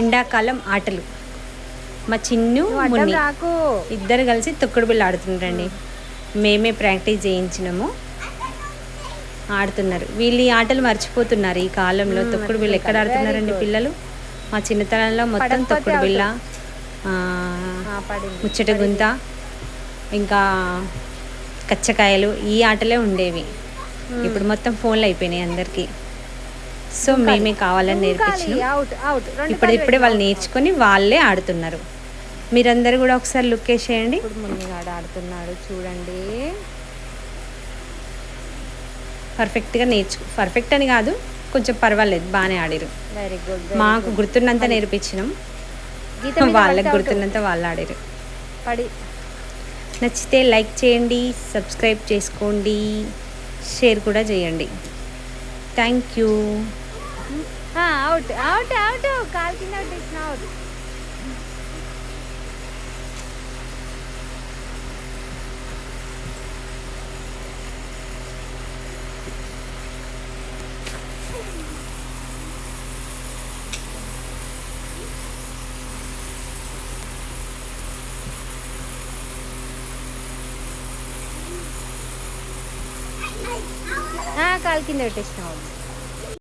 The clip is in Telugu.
ఎండాకాలం ఆటలు. మా చిన్ను ఇద్దరు కలిసి తొక్కుడు బిళ్ళ ఆడుతుంటారండి మేమే ప్రాక్టీస్ చేయించినాము. ఆడుతున్నారు. వీళ్ళు ఈ ఆటలు మర్చిపోతున్నారు. ఈ కాలంలో తొక్కుడు బిళ్ళ ఎక్కడ. ఆడుతున్నారండి. పిల్లలు? మా చిన్నతనంలో మొత్తం తొక్కుడు బిళ్ళ ముచ్చట గుంత ఇంకా కచ్చకాయలు ఈ ఆటలే ఉండేవి. ఇప్పుడు మొత్తం ఫోన్లు అయిపోయినాయి అందరికీ. సో మేమే కావాలని నేర్పించినాం. అవుట్ ఇప్పుడు ఇప్పుడే వాళ్ళు నేర్చుకొని వాళ్ళే ఆడుతున్నారు. మీరందరూ కూడా ఒకసారి లుక్ వేసేయండి మున్నిగాడు ఆడుతున్నాడు చూడండి. పర్ఫెక్ట్గా నేర్చు పర్ఫెక్ట్ అని కాదు కొంచెం పర్వాలేదు బాగానే ఆడిరు. వెరీ గుడ్ మాకు గుర్తున్నంత నేర్పించినాం. వాళ్ళకి. గుర్తున్నంత వాళ్ళు ఆడారు. పడి నచ్చితే లైక్ చేయండి సబ్స్క్రైబ్ చేసుకోండి షేర్ కూడా చేయండి. Thank you. ആ ഔട്ട് ഔട്ട് ഔട്ട് കാൽക്കിൻ്റെ ഔട്ട് ഇറ്റ്സ് ഔട്ട് ആ കാൽക്കിൻ്റെ ഔട്ട് ഇറ്റ്സ് ഔട്ട്